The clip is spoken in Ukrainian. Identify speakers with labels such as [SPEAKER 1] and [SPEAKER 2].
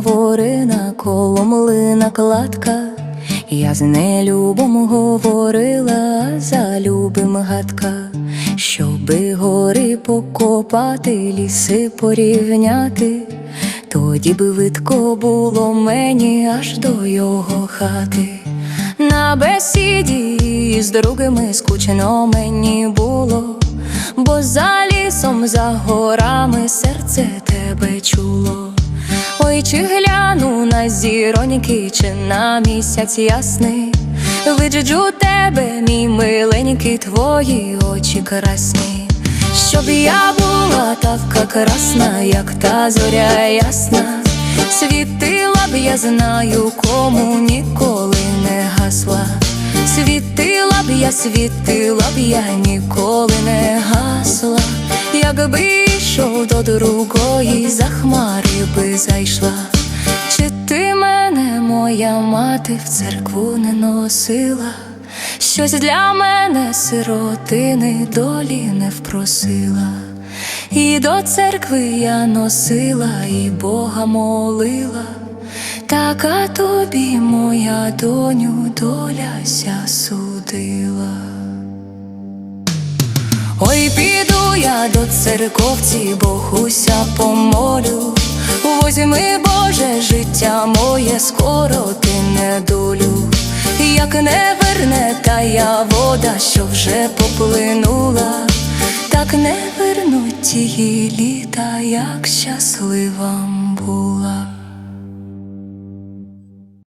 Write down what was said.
[SPEAKER 1] горина, коло млина кладка. Я з нелюбом говорила, за любим гадка, щоби гори покопати, ліси порівняти, тоді би видко було мені аж до його хати. На бесіді з другими скучно мені було, бо за лісом, за горами серце тебе чуло. Ой, чи гляну на зіроньки, чи на місяць ясний, Виджу тебе, мій миленький, твої очі красні, щоб я була така красна, як та зоря ясна, світила б я знаю, кому ніколи не гасла. Світила б я, світила б я ніколи не гасла, якби йшов до другої, за хмари би зайшла. Чи ти мене, моя мати, в церкву не носила? Щось для мене сиротини долі не впросила. І до церкви я носила, і Бога молила. Така тобі, моя доню, доля ся судила. Ой, піду я до церковці, Богуся помолю. Возьми, Боже, життя моє, скоро ти недолю. Як не верне та я вода, що вже поплинула, так не вернуть тії літа, як щаслива була.